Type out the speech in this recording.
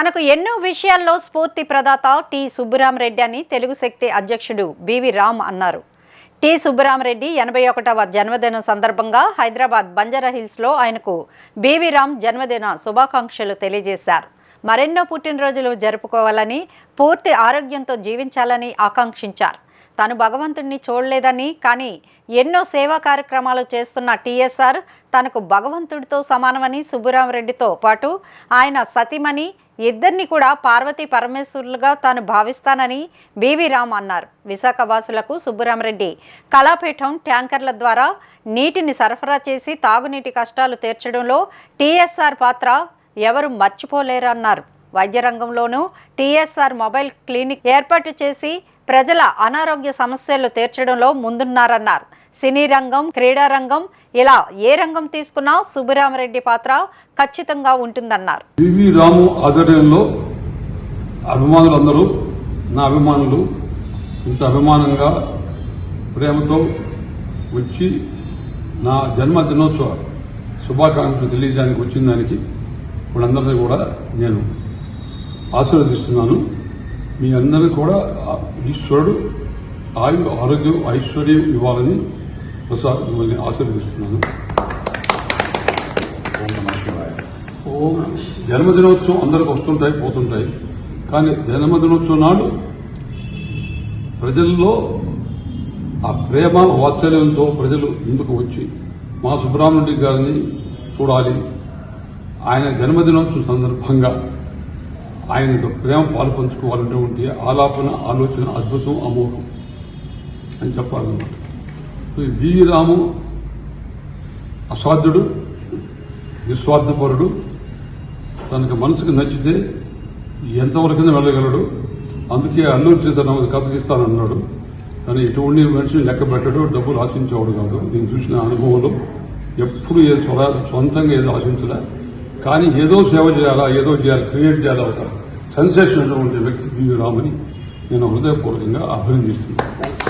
తనకు ఎన్నో విషయాల్లో స్ఫూర్తి ప్రదాత టి సుబ్బరామరెడ్డి అని తెలుగు శక్తి అధ్యక్షుడు బివి రామ్ అన్నారు. టి సుబ్బరామరెడ్డి ఎనభై ఒకటవ జన్మదినం సందర్భంగా హైదరాబాద్ బంజారా హిల్స్లో ఆయనకు బివి రామ్ జన్మదిన శుభాకాంక్షలు తెలియజేశారు. మరెన్నో పుట్టినరోజులు జరుపుకోవాలని పూర్తి ఆరోగ్యంతో జీవించాలని ఆకాంక్షించారు. తాను భగవంతుణ్ణి చూడలేదని కానీ ఎన్నో సేవా కార్యక్రమాలు చేస్తున్న టీఎస్ఆర్ తనకు భగవంతుడితో సమానమని సుబ్బురామరెడ్డితో పాటు ఆయన సతీమణి ఇద్దరిని కూడా పార్వతీ పరమేశ్వరులుగా తాను భావిస్తానని బీవీ రామ్ అన్నారు. విశాఖ వాసులకు సుబ్బురామరెడ్డి కళాపీఠం ట్యాంకర్ల ద్వారా నీటిని సరఫరా చేసి తాగునీటి కష్టాలు తీర్చడంలో టీఎస్ఆర్ పాత్ర ఎవరు మర్చిపోలేరన్నారు. వైద్య రంగంలోనూ టీఎస్ఆర్ మొబైల్ క్లినిక్ ఏర్పాటు చేసి ప్రజల అనారోగ్య సమస్యలు తీర్చడంలో ముందున్నారన్నారు. సినీ రంగం క్రీడా రంగం ఇలా ఏ రంగం తీసుకున్నా సుబ్బరామరెడ్డి పాత్ర ఖచ్చితంగా ఉంటుందన్నారు. పివి రాము ఆధ్వర్యంలో అభిమానులందరూ నా అభిమానులు ఇంత అభిమానంగా ప్రేమతో వచ్చి నా జన్మ దినోత్సవ శుభాకాంక్షలు తెలియజేయడానికి వచ్చిన దానికి వాళ్ళందరినీ కూడా నేను ఆశీర్వదిస్తున్నాను. మీ అందరికీ కూడా ఈశ్వరుడు ఆయు ఆరోగ్యం ఐశ్వర్యం ఇవ్వాలని ఒకసారి మిమ్మల్ని ఆశీర్వదిస్తున్నాను. జన్మదినోత్సవం అందరికి వస్తుంటాయి పోతుంటాయి. కానీ జన్మదినోత్సవం నాడు ప్రజల్లో ఆ ప్రేమ వాత్సల్యంతో ప్రజలు ముందుకు వచ్చి మా సుబ్రహ్మణ్య గారిని చూడాలి. ఆయన జన్మదినోత్సవం సందర్భంగా ఆయనతో ప్రేమ పాల్పంచుకోవాలనేటువంటి ఆలాపన ఆలోచన అద్భుతం అమోఘం అని చెప్పాలన్నమాట. సో వి రాము అసాధ్యుడు నిస్వార్థపరుడు. తనకు మనసుకు నచ్చితే ఎంతవరకైనా వెళ్ళగలడు. అందుకే అల్లూరు సీతారామన్ కథ ఇస్తానన్నాడు తను ఎటువంటి మనిషిని లెక్క పెట్టడు డబ్బులు ఆశించేవాడు కాదు. నేను చూసిన అనుభవంలో ఎప్పుడు ఏదో స్వరా సొంతంగా ఏదో ఆశించలే. కానీ ఏదో సేవ చేయాలా ఏదో చేయాలి క్రియేట్ చేయాలా ఒక సెన్సేషన్ ఉన్నటువంటి వ్యక్తి బివి రామని నేను హృదయపూర్వకంగా అభినందిస్తున్నాను.